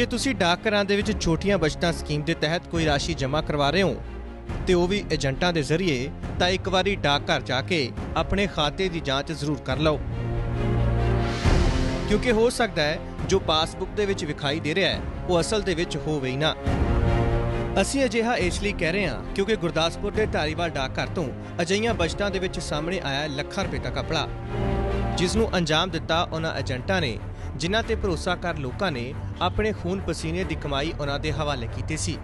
ਜੇ ਤੁਸੀਂ ਡਾਕਘਰਾਂ ਦੇ ਵਿੱਚ ਛੋਟੀਆਂ ਬਚਤਾਂ ਸਕੀਮ ਦੇ ਤਹਿਤ ਕੋਈ ਰਾਸ਼ੀ ਜਮ੍ਹਾਂ ਕਰਵਾ ਰਹੇ ਹੋ, ਤੇ ਉਹ ਵੀ ਏਜੰਟਾਂ ਦੇ ਜ਼ਰੀਏ, ਤਾਂ ਇੱਕ ਵਾਰੀ ਡਾਕਘਰ ਜਾ ਕੇ ਆਪਣੇ ਖਾਤੇ ਦੀ ਜਾਂਚ ਜ਼ਰੂਰ ਕਰ ਲਓ। ਕਿਉਂਕਿ ਹੋ ਸਕਦਾ ਹੈ, ਜੋ ਪਾਸਬੁੱਕ ਦੇ ਵਿੱਚ ਵਿਖਾਈ ਦੇ ਰਿਹਾ ਹੈ, ਉਹ ਅਸਲ ਦੇ ਵਿੱਚ ਹੋਵੇ ਹੀ ਨਾ। ਅਸੀਂ ਅਜਿਹਾ ਇਸ ਲਈ ਕਹਿ ਰਹੇ ਹਾਂ, ਕਿਉਂਕਿ ਗੁਰਦਾਸਪੁਰ ਦੇ ਧਾਰੀਵਾਲ ਡਾਕਘਰ ਤੋਂ ਅਜਈਆਂ ਬਚਤਾਂ ਦੇ ਵਿੱਚ ਸਾਹਮਣੇ ਆਇਆ ਲੱਖਾਂ ਰੁਪਏ ਦਾ ਕਪੜਾ ਜਿਸ ਨੂੰ ਅੰਜਾਮ ਦਿੱਤਾ ਉਹਨਾਂ ਏਜੰਟਾਂ ਨੇ। ਜਿਨ੍ਹਾਂ ਤੇ ਭਰੋਸਾ ਕਰ ਲੋਕਾਂ ਨੇ ਆਪਣੇ ਖੂਨ ਪਸੀਨੇ ਦੀ ਕਮਾਈ ਉਹਨਾਂ ਦੇ ਹਵਾਲੇ ਕੀਤੀ ਸੀ।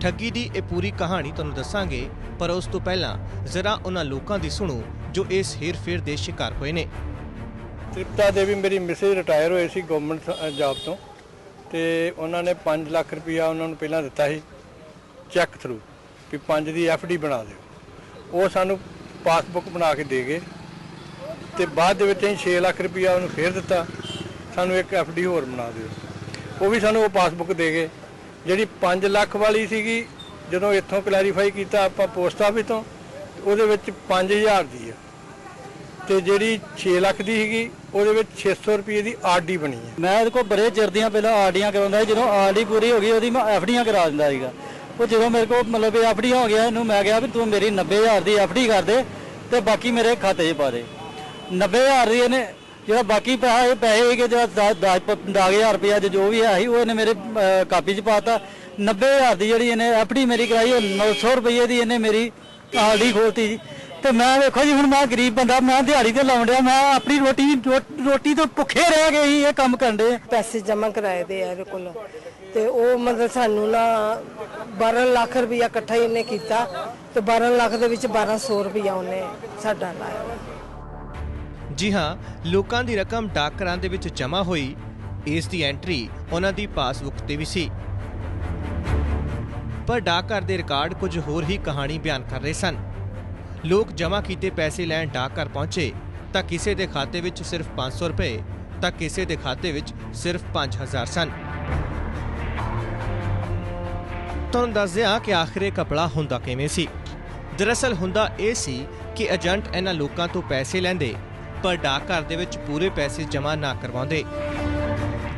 ਠੱਗੀ ਦੀ ਇਹ ਪੂਰੀ ਕਹਾਣੀ ਤੁਹਾਨੂੰ ਦੱਸਾਂਗੇ, ਪਰ ਉਸ ਤੋਂ ਪਹਿਲਾਂ ਜ਼ਰਾ ਉਹਨਾਂ ਲੋਕਾਂ ਦੀ ਸੁਣੋ ਜੋ ਇਸ ਹੇਰਫੇਰ ਦੇ ਸ਼ਿਕਾਰ ਹੋਏ ਨੇ। ਤ੍ਰਿਪਤਾ ਦੇਵੀ ਮੇਰੀ ਮਿਸਿਸ ਰਿਟਾਇਰ ਹੋਏ ਸੀ ਗਵਰਨਮੈਂਟ ਜੌਬ ਤੋਂ ਤੇ ਉਹਨਾਂ ਨੇ 5 ਲੱਖ ਰੁਪਇਆ ਉਹਨਾਂ ਨੂੰ ਪਹਿਲਾਂ ਦਿੱਤਾ ਸੀ ਚੈੱਕ ਥਰੂ ਵੀ 5 ਦੀ ਡੀ ਬਣਾ ਦਿਓ। ਉਹ ਸਾਨੂੰ ਪਾਸਬੁੱਕ ਬਣਾ ਕੇ ਦੇ ਗਏ। ਤੇ ਬਾਅਦ ਦੇ ਵਿੱਚ ਅਸੀਂ 6 ਲੱਖ ਰੁਪਇਆ ਉਹਨੂੰ ਫੇਰ ਦਿੱਤਾ। ਸਾਨੂੰ ਇੱਕ ਡੀ ਹੋਰ ਬਣਾ ਦਿਓ। ਉਹ ਵੀ ਸਾਨੂੰ ਉਹ ਪਾਸਬੁੱਕ ਦੇ ਗਏ। ਜਿਹੜੀ 5 ਲੱਖ ਵਾਲੀ ਸੀਗੀ, ਜਦੋਂ ਇੱਥੋਂ ਕਲੈਰੀਫਾਈ ਕੀਤਾ ਆਪਾਂ ਪੋਸਟ ਆਫਿਸ ਤੋਂ, ਉਹਦੇ ਵਿੱਚ 5000 ਦੀ ਆ। ਤੇ ਜਿਹੜੀ 6 ਲੱਖ ਦੀ ਸੀਗੀ, ਉਹਦੇ ਵਿੱਚ 600 ਰੁਪਏ ਦੀ ਆਰਡੀ ਬਣੀ ਹੈ ਮੈਂ ਇਹਦੇ ਕੋਲ ਬੜੇ ਚਿਰ ਦੀਆਂ ਪਹਿਲਾਂ ਆਰਡੀਆਂ ਕਰਾਉਂਦਾ ਸੀ। ਜਦੋਂ ਆਰਡੀ ਪੂਰੀ ਹੋ ਗਈ, ਉਹਦੀ ਮੈਂ ਐਫਡੀਆਂ ਕਰਾ ਦਿੰਦਾ ਸੀਗਾ। ਉਹ ਜਦੋਂ ਮੇਰੇ ਕੋਲ ਮਤਲਬ ਇਹ ਐਫਡੀ ਹੋ ਗਿਆ, ਇਹਨੂੰ ਮੈਂ ਕਿਹਾ ਵੀ ਤੂੰ ਮੇਰੀ 90000 ਦੀ ਐਫਡੀ ਕਰ ਦੇ ਤੇ ਬਾਕੀ ਮੇਰੇ ਖਾਤੇ 'ਚ ਪਾ ਦੇ। 90000 ਦੀ ਇਹਨੇ ਜਿਹੜਾ ਬਾਕੀ ਪੈਸਾ ਇਹ ਪੈਸੇ ਸੀਗੇ ਜਿਹੜਾ 10000 ਰੁਪਇਆ ਜੋ ਵੀ ਹੈ ਸੀ ਉਹ ਇਹਨੇ ਮੇਰੇ ਅਹ, ਕਾਪੀ 'ਚ ਪਾਤਾ 90000 ਦੀ ਜਿਹੜੀ ਇਹਨੇ ਐਫਡੀ ਮੇਰੀ ਕਰਾਈ ਉਹ 900 ਰੁਪਏ ਦੀ ਇਹਨੇ ਮੇਰੀ ਆਰਡੀ ਖੋਲਤੀ ਜੀ। ਤੇ ਮੈਂ ਵੇਖੋ ਜੀ ਹੁਣ ਮੈਂ ਗਰੀਬ ਬੰਦਾ ਮੈਂ ਦਿਹਾੜੀ ਤੇ ਲਾਉਣ ਡਿਆ ਮੈਂ ਆਪਣੀ ਰੋਟੀ ਰੋਟੀ ਤੋਂ ਭੁੱਖੇ ਰਹਿ ਗਏ ਸੀ ਇਹ ਕੰਮ ਕਰਨ ਦੇ ਪੈਸੇ ਜਮ੍ਹਾਂ ਕਰਾਏ ਦੇ ਆ ਇਹਦੇ ਕੋਲ। ਤੇ ਉਹ ਮਤਲਬ ਸਾਨੂੰ ਨਾ 12 ਲੱਖ ਰੁਪਇਆ ਇਕੱਠਾ ਹੀ ਇਹਨੇ ਕੀਤਾ ਤੇ 12 ਲੱਖ ਦੇ ਵਿੱਚ 1200 ਰੁਪਇਆ ਉਹਨੇ ਸਾਡਾ ਲਾਇਆ। ਜੀ ਹਾਂ, ਲੋਕਾਂ ਦੀ ਰਕਮ ਡਾਕਘਰਾਂ ਦੇ ਵਿੱਚ ਜਮ੍ਹਾਂ ਹੋਈ। ਇਸ ਦੀ ਐਂਟਰੀ ਉਹਨਾਂ ਦੀ ਪਾਸਬੁੱਕ ਤੇ ਵੀ ਸੀ। ਪਰ ਡਾਕਘਰ ਦੇ ਰਿਕਾਰਡ ਕੁਝ ਹੋਰ ਹੀ ਕਹਾਣੀ ਬਿਆਨ ਕਰ ਰਹੇ ਸਨ। ਲੋਕ ਜਮ੍ਹਾਂ ਕੀਤੇ ਪੈਸੇ ਲੈਣ ਡਾਕਘਰ ਪਹੁੰਚੇ ਤਾਂ ਕਿਸੇ ਦੇ ਖਾਤੇ ਵਿੱਚ ਸਿਰਫ 500 ਰੁਪਏ, ਤਾਂ ਕਿਸੇ ਦੇ ਖਾਤੇ ਵਿੱਚ ਸਿਰਫ 5000 ਸਨ। ਤੁਹਾਨੂੰ ਦੱਸ ਕਿ ਆਖਰੇ ਇਹ ਕਪੜਾ ਹੁੰਦਾ ਕਿਵੇਂ ਸੀ। ਦਰਅਸਲ ਹੁੰਦਾ ਇਹ ਸੀ ਕਿ ਏਜੰਟ ਇਹਨਾਂ ਲੋਕਾਂ ਤੋਂ ਪੈਸੇ ਲੈਂਦੇ ਪਰ ਡਾਕਘਰ ਦੇ ਵਿੱਚ ਪੂਰੇ ਪੈਸੇ ਜਮ੍ਹਾਂ ਨਾ ਕਰਵਾਉਂਦੇ।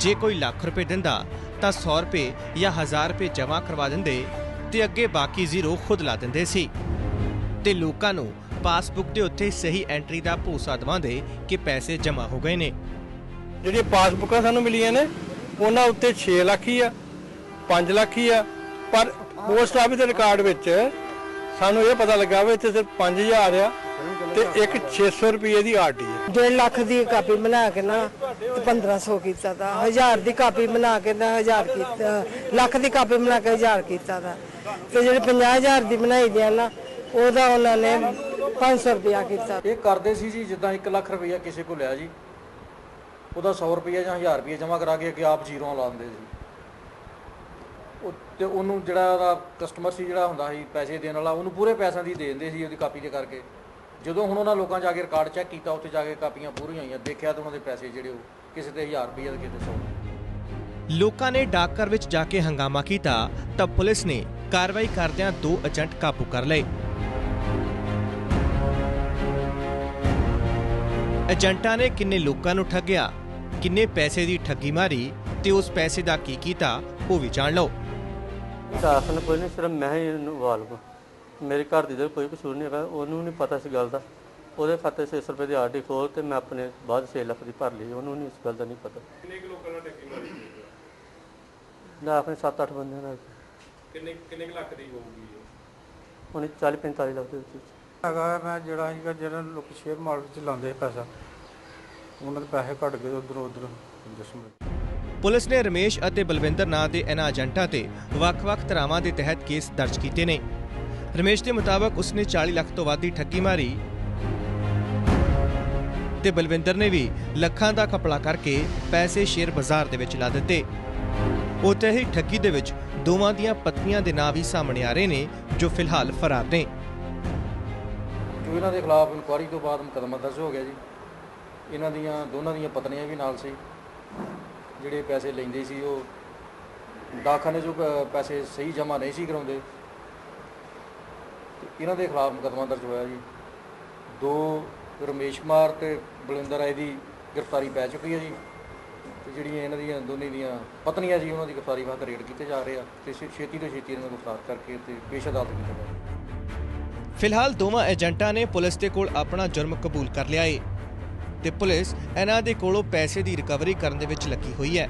ਜੇ ਕੋਈ ਲੱਖ ਰੁਪਏ ਦਿੰਦਾ, ਤਾਂ 100 ਰੁਪਏ ਜਾਂ 1000 ਰੁਪਏ ਜਮ੍ਹਾਂ ਕਰਵਾ ਦਿੰਦੇ ਤੇ ਅੱਗੇ ਬਾਕੀ ਜ਼ੀਰੋ ਖੁਦ ਲਾ ਦਿੰਦੇ ਸੀ। ਤੇ ਲੋਕਾਂ ਨੂੰ ਪਾਸਬੁੱਕ ਦੇ ਉੱਤੇ ਸਹੀ ਐਂਟਰੀ ਦਾ ਭਰੋਸਾ ਦਿਵਾਉਂਦੇ ਕਿ ਪੈਸੇ ਜਮ੍ਹਾਂ ਹੋ ਗਏ ਨੇ। ਜਿਹੜੀਆਂ ਪਾਸਬੁੱਕਾਂ ਸਾਨੂੰ ਮਿਲੀਆਂ ਨੇ, ਉਹਨਾਂ ਉੱਤੇ 6 ਲੱਖ ਹੀ ਆ 5 ਲੱਖ ਹੀ ਆ। ਪਰ ਪੋਸਟ ਆਫਿਸ ਦੇ ਰਿਕਾਰਡ ਵਿੱਚ ਸਾਨੂੰ ਇਹ ਪਤਾ ਲੱਗਾ ਵੀ ਇੱਥੇ ਸਿਰਫ 5000 ਆ। ਤੇ ਇੱਕ 600 ਰੁਪਏ ਦੀ ਆਰਡੀ ਹੈ। 1.5 ਲੱਖ ਦੀ ਕਾਪੀ ਬਣਾ ਕੇ ਨਾ ਤੇ 1500 ਕੀਤਾ ਦਾ 1000 ਦੀ ਕਾਪੀ ਬਣਾ ਕੇ ਨਾ 1000 ਕੀਤਾ ਲੱਖ ਦੀ ਕਾਪੀ ਬਣਾ ਕੇ 1000 ਕੀਤਾ ਦਾ ਤੇ ਜਿਹੜੇ 50000 ਦੀ ਬਣਾਈ ਦੀ ਆ ਨਾ ਉਹਦਾ ਉਹਨਾਂ ਨੇ 500 ਰੁਪਇਆ ਕੀਤਾ। ਇਹ ਕਰਦੇ ਸੀ ਜੀ ਜਿੱਦਾਂ 1 ਲੱਖ ਰੁਪਈਆ ਕਿਸੇ ਕੋਲ ਲਿਆ ਜੀ। ਉਹਦਾ 100 ਰੁਪਈਆ ਜਾਂ 1000 ਰੁਪਈਆ ਜਮ੍ਹਾਂ ਕਰਾ ਕੇ ਅੱਗੇ ਆਪ ਜ਼ੀਰੋਆਂ ਲਾ ਦਿੰਦੇ ਸੀ। ਤੇ ਉਹਨੂੰ ਜਿਹੜਾ ਉਹਦਾ ਕਸਟਮਰ ਸੀ ਜਿਹੜਾ ਹੁੰਦਾ ਸੀ ਪੈਸੇ ਦੇਣ ਵਾਲਾ ਉਹਨੂੰ ਪੂਰੇ ਪੈਸਿਆਂ ਦੀ ਦੇ ਦਿੰਦੇ ਸੀ ਉਹਦੀ ਕਾਪੀ ਦੇ ਕਰਕੇ। ਜਦੋਂ ਹੁਣ ਉਹਨਾਂ ਲੋਕਾਂ ਜਾ ਕੇ ਰਿਕਾਰਡ ਚੈੱਕ ਕੀਤਾ ਉੱਥੇ ਜਾ ਕੇ ਕਾਪੀਆਂ ਪੂਰੀਆਂ ਆਈਆਂ ਦੇਖਿਆ ਤਾਂ ਉਹਨਾਂ ਦੇ ਪੈਸੇ ਜਿਹੜੇ ਉਹ ਕਿਸੇ ਤੇ 1000 ਰੁਪਈਆ ਤੇ ਕਿਸੇ 100 ਲੋਕਾਂ ਨੇ ਡਾਕਘਰ ਵਿੱਚ ਜਾ ਕੇ ਹੰਗਾਮਾ ਕੀਤਾ ਤਾਂ ਪੁਲਿਸ ਨੇ ਕਾਰਵਾਈ ਕਰਦਿਆਂ ਦੋ ਏਜੰਟ ਕਾਬੂ ਕਰ ਲਏ। ਏਜੰਟਾਂ ਨੇ ਕਿੰਨੇ ਲੋਕਾਂ ਨੂੰ ਠੱਗਿਆ ਕਿੰਨੇ ਪੈਸੇ ਦੀ ਠੱਗੀ ਮਾਰੀ ਤੇ ਉਸ ਪੈਸੇ ਦਾ ਕੀ ਕੀਤਾ ਉਹ ਵੀ ਜਾਣ ਲਓ। ਸ਼ਾਸਨ ਕੋਈ ਨਹੀਂ ਸਿਰਫ ਮੈਂ ਹੀ ਇਨਵੋਲਵ ਮੇਰੇ ਘਰ ਦੀ ਦਾ ਕੋਈ ਕਸੂਰ ਨਹੀਂ ਹੈਗਾ ਉਹਨੂੰ ਨਹੀਂ ਪਤਾ ਇਸ ਗੱਲ ਦਾ। ਉਹਦੇ ਖਾਤੇ 600 ਰੁਪਏ ਦੀ ਆਰਡੀ ਖੋਲ ਤੇ ਮੈਂ ਆਪਣੇ ਬਾਅਦ 6 ਲੱਖ ਦੀ ਭਰ ਲਈ ਉਹਨੂੰ ਨਹੀਂ ਇਸ ਗੱਲ ਦਾ ਨਹੀਂ ਪਤਾ। ਕਿੰਨੇ ਲੋਕਾਂ ਨਾਲ ਟੱਕੀ ਮਾਰੀ ਨਾ ਆਪਣੇ 7-8 ਬੰਦਿਆਂ ਨਾਲ। ਕਿੰਨੇ ਕਿੰਨੇ ਲੱਖ ਦੀ ਹੋਊਗੀ ਉਹਨੇ 40-45 ਲੱਖ ਦੇ ਵਿੱਚ ਹੈਗਾ ਮੈਂ ਜਿਹੜਾ ਸੀਗਾ ਜਿਹੜਾ ਲੋਕ ਸ਼ੇਅਰ ਮਾਰਕੀਟ ਚ ਲਾਉਂਦੇ ਪੈਸਾ ਉਹਨਾਂ ਦੇ ਪੈਸੇ ਘਟ ਗਏ ਉਧਰ ਉਧਰ ਜਿਸਮ ਪੁਲਿਸ ਨੇ ਰਮੇਸ਼ ਅਤੇ ਬਲਵਿੰਦਰ ਨਾਂ ਦੇ ਇਹਨਾਂ ਏਜੰਟਾਂ ਤੇ ਵੱਖ-ਵੱਖ ਧਾਰਾਵਾਂ ਦੇ ਤਹਿਤ ਕੇਸ ਦਰਜ ਕੀਤੇ ਨੇ। ਰਮੇਸ਼ ਦੇ ਮੁਤਾਬਕ ਉਸਨੇ 40 ਲੱਖ ਤੋਂ ਵੱਧ ਦੀ ਠੱਗੀ ਮਾਰੀ ਤੇ ਬਲਵਿੰਦਰ ਨੇ ਵੀ ਲੱਖਾਂ ਦਾ ਕਪੜਾ ਕਰਕੇ ਪੈਸੇ ਸ਼ੇਅਰ ਬਾਜ਼ਾਰ ਦੇ ਵਿੱਚ ਲਾ ਦਿੱਤੇ। ਉੱਥੇ ਹੀ ਠੱਗੀ ਦੇ ਵਿੱਚ ਦੋਵਾਂ ਦੀਆਂ ਪਤਨੀਆਂ ਦੇ ਨਾਂ ਵੀ ਸਾਹਮਣੇ ਆ ਰਹੇ ਨੇ, ਜੋ ਫਿਲਹਾਲ ਫਰਾਰ ਨੇ। ਜੋ ਇਹਨਾਂ ਦੇ ਖਿਲਾਫ ਇਨਕੁਆਰੀ ਤੋਂ ਬਾਅਦ ਮੁਕੱਦਮਾ ਦਰਜ ਹੋ ਗਿਆ ਜੀ। ਇਹਨਾਂ ਦੀਆਂ, ਦੋਨਾਂ ਦੀਆਂ ਪਤਨੀਆਂ ਵੀ ਨਾਲ ਸੀ, ਜਿਹੜੇ ਪੈਸੇ ਲੈਂਦੇ ਸੀ ਉਹ, ਡਾਕਖਾਨੇ 'ਚੋਂ ਪੈਸੇ ਸਹੀ ਜਮ੍ਹਾਂ ਨਹੀਂ ਸੀ ਕਰਾਉਂਦੇ। ਇਹਨਾਂ ਦੇ ਖਿਲਾਫ ਮੁਕੱਦਮਾ ਦਰਜ ਹੋਇਆ ਜੀ। ਦੋ ਰਮੇਸ਼ ਕੁਮਾਰ ਤੇ ਬਲਿੰਦਰ ਰਾਏ ਦੀ ਗ੍ਰਿਫਤਾਰੀ ਪੈ ਚੁੱਕੀ ਹੈ ਜੀ। ਤੇ ਜਿਹੜੀਆਂ ਇਹਨਾਂ ਦੀਆਂ ਦੋਨੇ ਦੀਆਂ ਪਤਨੀਆਂ ਜੀ, ਉਹਨਾਂ ਦੀ ਗ੍ਰਿਫਤਾਰੀ ਵਾਸਤੇ ਰੇਡ ਕੀਤੇ ਜਾ ਰਹੇ ਆ ਤੇ ਛੇਤੀ ਤੋਂ ਛੇਤੀ ਇਹਨਾਂ ਨੂੰ ਗ੍ਰਿਫਤਾਰ ਕਰਕੇ ਤੇ ਪੇਸ਼ ਅਦਾਲਤ ਕੀਤਾ ਜਾਵੇ ਫਿਲਹਾਲ ਦੋਵਾਂ ਏਜੰਟਾਂ ਨੇ ਪੁਲਿਸ ਦੇ ਕੋਲ ਆਪਣਾ ਜੁਰਮ ਕਬੂਲ ਕਰ ਲਿਆ ਏ ਤੇ ਪੁਲਿਸ ਇਹਨਾਂ ਦੇ ਕੋਲੋਂ ਪੈਸੇ ਦੀ ਰਿਕਵਰੀ ਕਰਨ ਦੇ ਵਿੱਚ ਲੱਗੀ ਹੋਈ ਹੈ।